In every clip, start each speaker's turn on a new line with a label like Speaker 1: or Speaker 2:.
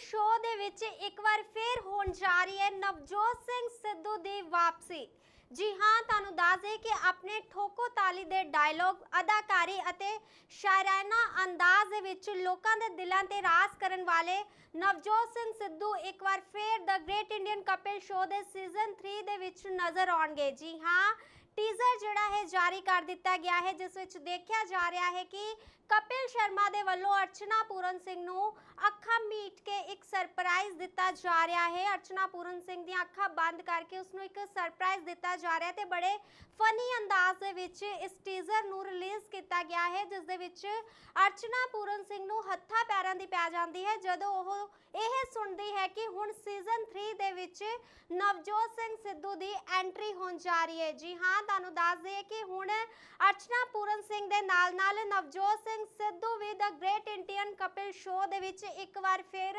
Speaker 1: Show ਦੇ ਵਿੱਚ ਇੱਕ ਵਾਰ ਫੇਰ ਹੋਣ ਜਾ ਰਹੀ ਹੈ ਨਵਜੋਤ ਸਿੰਘ ਸਿੱਧੂ ਦੀ ਵਾਪਸੀ। ਜੀ ਹਾਂ, ਤੁਹਾਨੂੰ ਦੱਸ ਦੇ ਕਿ ਆਪਣੇ ਠੋਕੋ ਤਾਲੀ ਦੇ ਡਾਇਲੌਗ ਅਦਾਕਾਰੀ ਅਤੇ ਸ਼ਾਇਰਾਨਾ ਅੰਦਾਜ਼ ਦੇ ਵਿੱਚ ਲੋਕਾਂ ਦੇ ਦਿਲਾਂ ਤੇ ਰਾਜ ਕਰਨ ਵਾਲੇ ਨਵਜੋਤ ਸਿੰਘ ਸਿੱਧੂ ਇੱਕ ਵਾਰ ਫੇਰ the great Indian Kapil show ਦੇ ਸੀਜ਼ਨ 3 ਦੇ ਵਿੱਚ ਨਜ਼ਰ ਆਉਣਗੇ। ਜੀ ਹਾਂ ਟੀਜ਼ਰ ਜਿਹੜਾ ਹੈ ਜਾਰੀ ਕਰ ਦਿੱਤਾ ਗਿਆ ਹੈ, ਜਿਸ ਵਿੱਚ ਦੇਖਿਆ ਜਾ ਰਿਹਾ ਹੈ ਕਿ ਕਪਿਲ ਸ਼ਰਮਾ ਦੇ ਵੱਲੋਂ ਅਰਚਨਾ ਪੂਰਨ ਸਿੰਘ ਨੂੰ ਅੱਖਾਂ ਮੀਟ ਕੇ ਇੱਕ ਸਰਪ੍ਰਾਈਜ਼ ਦਿੱਤਾ ਜਾ ਰਿਹਾ ਹੈ। ਅਰਚਨਾ ਪੂਰਨ ਸਿੰਘ ਦੀਆਂ ਅੱਖਾਂ ਬੰਦ ਕਰਕੇ ਉਸ ਨੂੰ ਇੱਕ ਸਰਪ੍ਰਾਈਜ਼ ਦਿੱਤਾ ਜਾ ਰਿਹਾ ਤੇ ਬੜੇ ਫਨੀ ਅੰਦਾਜ਼ ਦੇ ਵਿੱਚ ਇਸ ਟੀਜ਼ਰ ਨੂੰ ਰਿਲੀਜ਼ ਕੀਤਾ ਗਿਆ ਹੈ, ਜਿਸ ਦੇ ਵਿੱਚ ਅਰਚਨਾ ਪੂਰਨ ਸਿੰਘ ਨੂੰ ਹੱਥਾਂ ਪੈਰਾਂ ਦੀ ਪੈ ਜਾਂਦੀ ਹੈ। ਜਦੋਂ ਉਹ ਇਹ ਸੁਣਦੀ ਹੈ ਕਿ ਹੁਣ ਸੀਜ਼ਨ 3 ਦੇ ਵਿੱਚ ਨਵਜੋਤ ਸਿੰਘ ਸਿੱਧੂ ਦੀ ਐਂਟਰੀ ਹੋਣ ਜਾ ਰਹੀ ਹੈ। ਜੀ ਹਾਂ, ਤੁਹਾਨੂੰ ਦੱਸ ਦਈਏ ਕਿ ਹੁਣ ਅਰਚਨਾ ਪੂਰਨ ਸਿੰਘ ਦੇ ਨਾਲ ਨਾਲ ਨਵਜੋਤ ਸਿੰਘ ਸਿੱਧੂ ਵੀ the great Indian Kapil show ਦੇ ਵਿੱਚ ਇੱਕ ਵਾਰ ਫਿਰ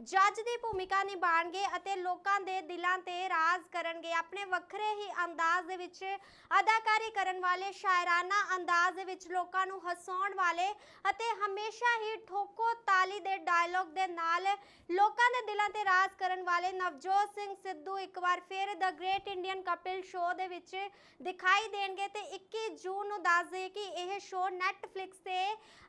Speaker 1: ਜੱਜ ਦੀ ਭੂਮਿਕਾ ਨਿਭਾਣਗੇ ਅਤੇ ਲੋਕਾਂ ਦੇ ਦਿਲਾਂ ਤੇ ਰਾਜ ਕਰਨਗੇ। ਆਪਣੇ ਵੱਖਰੇ ਹੀ ਅੰਦਾਜ਼ ਦੇ ਵਿੱਚ ਅਦਾਕਾਰੀ ਕਰਨ ਵਾਲੇ ਸ਼ਾਇਰਾਨਾ ਅੰਦਾਜ਼ ਦੇ ਵਿੱਚ ਲੋਕਾਂ ਨੂੰ ਹਸਾਉਣ ਵਾਲੇ ਅਤੇ ਹਮੇਸ਼ਾ ਹੀ ਠੋਕੋ ਤਾਲੀ ਦੇ ਡਾਇਲੌਗ ਦੇ ਨਾਲ ਲੋਕਾਂ ਦੇ ਦਿਲਾਂ ਤੇ ਰਾਜ ਕਰਨ ਵਾਲੇ ਨਵਜੋਤ ਸਿੰਘ ਸਿੱਧੂ ਇੱਕ ਵਾਰ ਫਿਰ the great Indian Kapil show ਦੇ ਵਿੱਚ ਦਿਖਾਈ ਦੇਣਗੇ ਤੇ 21 ਜੂਨ ਨੂੰ ਦੱਸ ਦਈਏ ਕਿ ਇਹ ਸ਼ੋਅ ਨੈਟਫਲਿਕਸ ਤੇ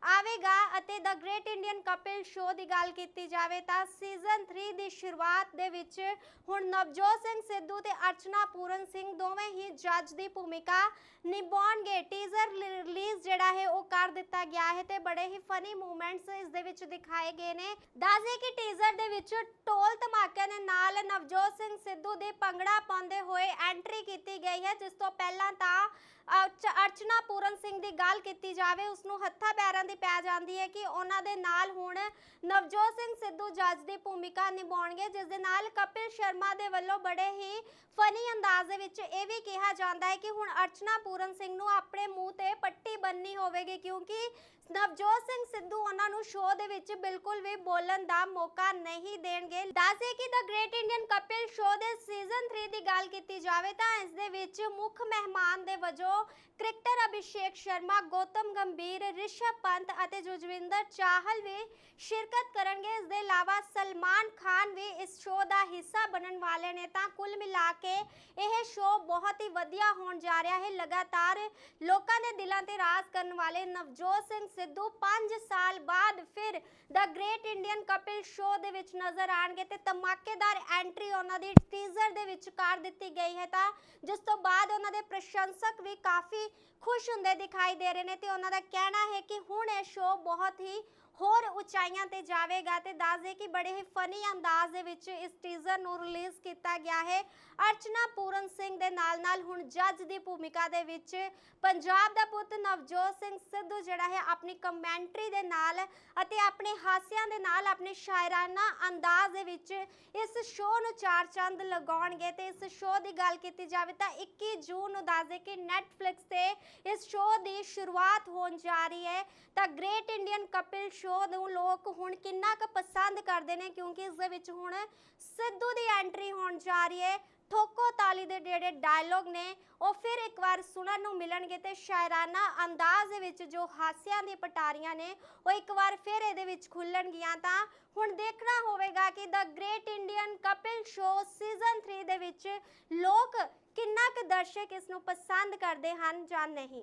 Speaker 1: ਆਵੇਗਾ ਅਤੇ the great Indian Kapil show ਦੀ ਗੱਲ ਕੀਤੀ ਜਾਵੇ ਤਾਂ ਸੀਜ਼ਨ 3 ਦੀ ਸ਼ੁਰੂਆਤ ਦੇ ਵਿੱਚ ਹੁਣ ਨਵਜੋਤ ਸਿੰਘ ਸਿੱਧੂ ਤੇ ਅਰਚਨਾ ਪੂਰਨ ਸਿੰਘ ਦੋਵੇਂ ਹੀ ਜੱਜ ਦੀ ਭੂਮਿਕਾ ਨਿਭਾਉਣਗੇ। ਟੀਜ਼ਰ ਰਿਲੀਜ਼ ਜਿਹੜਾ ਹੈ ਉਹ ਕਰ ਦਿੱਤਾ ਗਿਆ ਹੈ ਤੇ ਬੜੇ ਹੀ ਫਨੀ ਮੂਮੈਂਟਸ ਇਸ ਦੇ ਵਿੱਚ ਦਿਖਾਏ ਗਏ ਨੇ। ਦੱਸਦੇ ਕਿ ਟੀਜ਼ਰ ਦੇ ਵਿੱਚ ਟੋਲ ਧਮਾਕਿਆਂ ਦੇ ਨਾਲ ਨਵਜੋਤ ਸਿੰਘ ਸਿੱਧੂ ਦੀ ਪੰਗੜਾ ਪਾਉਂਦੇ ਹੋਏ ਐਂਟਰੀ ਕੀਤੀ ਗਈ ਹੈ। ਜਿਸ ਤੋਂ ਪਹਿਲਾਂ ਤਾਂ ਅਰਚਨਾ ਪੂਰਨ ਸਿੰਘ ਦੀ ਗੱਲ ਕੀਤੀ ਜਾਵੇ ਉਸ ਨੂੰ ਹੱਥਾਂ ਪੈਰਾਂ ਦੀ ਪੈ ਜਾਂਦੀ ਹੈ ਕਿ ਉਹਨਾਂ ਦੇ ਨਾਲ ਹੁਣ ਨਵਜੋਤ ਸਿੰਘ ਸਿੱਧੂ ਜੱਜ ਦੀ ਭੂਮਿਕਾ ਨਿਭਾਉਣਗੇ, ਜਿਸ ਦੇ ਨਾਲ ਕਪਿਲ ਸ਼ਰਮਾ ਦੇ ਵੱਲੋਂ ਬੜੇ ਹੀ ਫਨੀ ਅੰਦਾਜ਼ ਦੇ ਵਿੱਚ ਇਹ ਵੀ ਕਿਹਾ ਜਾਂਦਾ ਹੈ ਕਿ ਹੁਣ ਅਰਚਨਾ ਪੂਰਨ ਸਿੰਘ ਨੂੰ ਆਪਣੇ ਮੂੰਹ ਤੇ ਪੱਟੀ ਬੰਨਣੀ ਹੋਵੇਗੀ, ਕਿਉਂਕਿ ਨਵਜੋਤ ਸਿੰਘ ਸਿੱਧੂ ਉਹਨਾਂ ਨੂੰ ਸ਼ੋਅ ਦੇ ਵਿੱਚ ਬਿਲਕੁਲ ਵੀ ਬੋਲਣ ਦਾ ਮੌਕਾ ਨਹੀਂ ਦੇਣਗੇ। ਦੱਸੇ ਕਿ the great Indian Kapil show ਦੇ ਸੀਜ਼ਨ 3 ਦੀ ਗੱਲ ਕੀਤੀ ਜਾਵੇ ਤਾਂ ਇਸ ਦੇ ਵਿੱਚ ਮੁੱਖ ਮਹਿਮਾਨ ਦੇ ਵਜੋਂ ਕ੍ਰਿਕਟਰ ਅਭਿਸ਼ੇਕ ਸ਼ਰਮਾ, ਗੌਤਮ ਗੰਭੀਰ, ਰਿਸ਼ਭ ਪੰਤ ਅਤੇ ਜੁਜਵਿੰਦਰ ਚਾਹਲ ਵੀ ਸ਼ਿਰਕਤ ਕਰਨਗੇ। ਇਸ ਦੇ ਇਲਾਵਾ ਸਲਮਾਨ ਖਾਨ ਵੀ ਇਸ ਸ਼ੋਅ ਦਾ ਹਿੱਸਾ ਬਣਨ ਵਾਲੇ ਨੇ। ਤਾਂ ਕੁੱਲ ਮਿਲਾ ਕੇ ਇਹ ਸ਼ੋਅ ਬਹੁਤ ਹੀ ਵਧੀਆ ਹੋਣ ਜਾ ਰਿਹਾ ਹੈ। ਲਗਾਤਾਰ ਲੋਕਾਂ ਦੇ ਦਿਲਾਂ ਤੇ ਰਾਜ ਕਰਨ ਵਾਲੇ ਨਵਜੋਤ ਸਿੰਘ ਸਿੱਧੂ 5 ਸਾਲ ਬਾਅਦ ਫਿਰ the great Indian Kapil show ਦੇ ਵਿੱਚ ਨਜ਼ਰ ਆਣਗੇ ਤੇ ਧਮਾਕੇਦਾਰ ਐਂਟਰੀ ਉਹਨਾਂ ਦੀ ਟੀਜ਼ਰ ਦੇ ਵਿੱਚ ਕਰ ਦਿੱਤੀ ਗਈ ਹੈ ਤਾਂ ਜਿਸ ਤੋਂ ਬਾਅਦ ਉਹਨਾਂ ਦੇ ਪ੍ਰਸ਼ੰਸਕ ਵੀ ਕਾਫੀ ਖੁਸ਼ ਹੁੰਦੇ ਦਿਖਾਈ ਦੇ ਰਹੇ ਨੇ ਤੇ ਉਹਨਾਂ ਦਾ ਕਹਿਣਾ ਹੈ ਕਿ ਹੁਣ ਇਹ ਸ਼ੋਅ ਬਹੁਤ ਹੀ ਹੋਰ ਉਚਾਈਆਂ ਤੇ ਜਾਵੇਗਾ ਤੇ ਦੱਸ ਦੇ ਕਿ ਬੜੇ ਹੀ ਫਨੀ ਅੰਦਾਜ਼ ਦੇ ਵਿੱਚ ਇਸ ਟੀਜ਼ਰ ਨੂੰ ਰਿਲੀਜ਼ ਕੀਤਾ ਗਿਆ ਹੈ। ਅਰਚਨਾ ਪੂਰਨ ਸਿੰਘ ਦੇ ਨਾਲ-ਨਾਲ ਹੁਣ ਜੱਜ ਦੀ ਭੂਮਿਕਾ ਦੇ ਵਿੱਚ ਪੰਜਾਬ ਦਾ ਪੁੱਤ ਨਵਜੋਤ ਸਿੰਘ ਸਿੱਧੂ ਜਿਹੜਾ ਹੈ ਆਪਣੀ ਕਮੈਂਟਰੀ ਦੇ ਨਾਲ ਅਤੇ ਆਪਣੇ ਹਾਸਿਆਂ ਦੇ ਨਾਲ ਆਪਣੇ ਸ਼ਾਇਰਾਨਾ ਅੰਦਾਜ਼ ਦੇ ਵਿੱਚ ਇਸ ਸ਼ੋਅ ਨੂੰ ਚਾਰ ਚੰਦ ਲਗਾਉਣਗੇ ਤੇ ਇਸ ਸ਼ੋਅ ਦੀ ਗੱਲ ਕੀਤੀ ਜਾਵੇ ਤਾਂ 21 ਜੂਨ ਨੂੰ ਦੱਸ ਦੇ ਕਿ ਨੈਟਫਲਿਕਸ ਤੇ ਇਸ ਸ਼ੋਅ ਦੀ ਸ਼ੁਰੂਆਤ ਹੋਣ ਜਾ ਰਹੀ ਹੈ ਤਾਂ ਗ੍ਰੇਟ ਇੰਡੀਅਨ ਕਪਿਲ ਸ਼ੋਅ ਨੂੰ ਲੋਕ ਹੁਣ ਕਿੰਨਾ ਕੁ ਪਸੰਦ ਕਰਦੇ ਨੇ ਕਿਉਂਕਿ ਇਸ ਦੇ ਵਿੱਚ ਹੁਣ ਸਿੱਧੂ ਦੀ ਐਂਟਰੀ ਹੋਣ ਜਾ ਰਹੀ ਹੈ। ਠੋਕੋ ਤਾਲੀ ਦੇ ਜਿਹੜੇ ਡਾਇਲੋਗ ਨੇ, ਉਹ ਫਿਰ ਇੱਕ ਵਾਰ ਸੁਣਨ ਨੂੰ ਮਿਲਣਗੇ ਤੇ ਸ਼ਾਇਰਾਨਾ ਅੰਦਾਜ਼ ਦੇ ਵਿੱਚ ਜੋ ਹਾਸਿਆਂ ਦੀ ਪਟਾਰੀਆਂ ਨੇ, ਉਹ ਇੱਕ ਵਾਰ ਫਿਰ ਇਹਦੇ ਵਿੱਚ ਖੁੱਲਣਗੀਆਂ ਤਾਂ ਹੁਣ ਦੇਖਣਾ ਹੋਵੇਗਾ ਕਿ the great Indian Kapil show season 3 ਦੇ ਵਿੱਚ ਲੋਕ ਕਿੰਨਾ ਕੁ ਦਰਸ਼ਕ ਇਸ ਨੂੰ ਪਸੰਦ ਕਰਦੇ ਹਨ ਜਾਂ ਨਹੀਂ।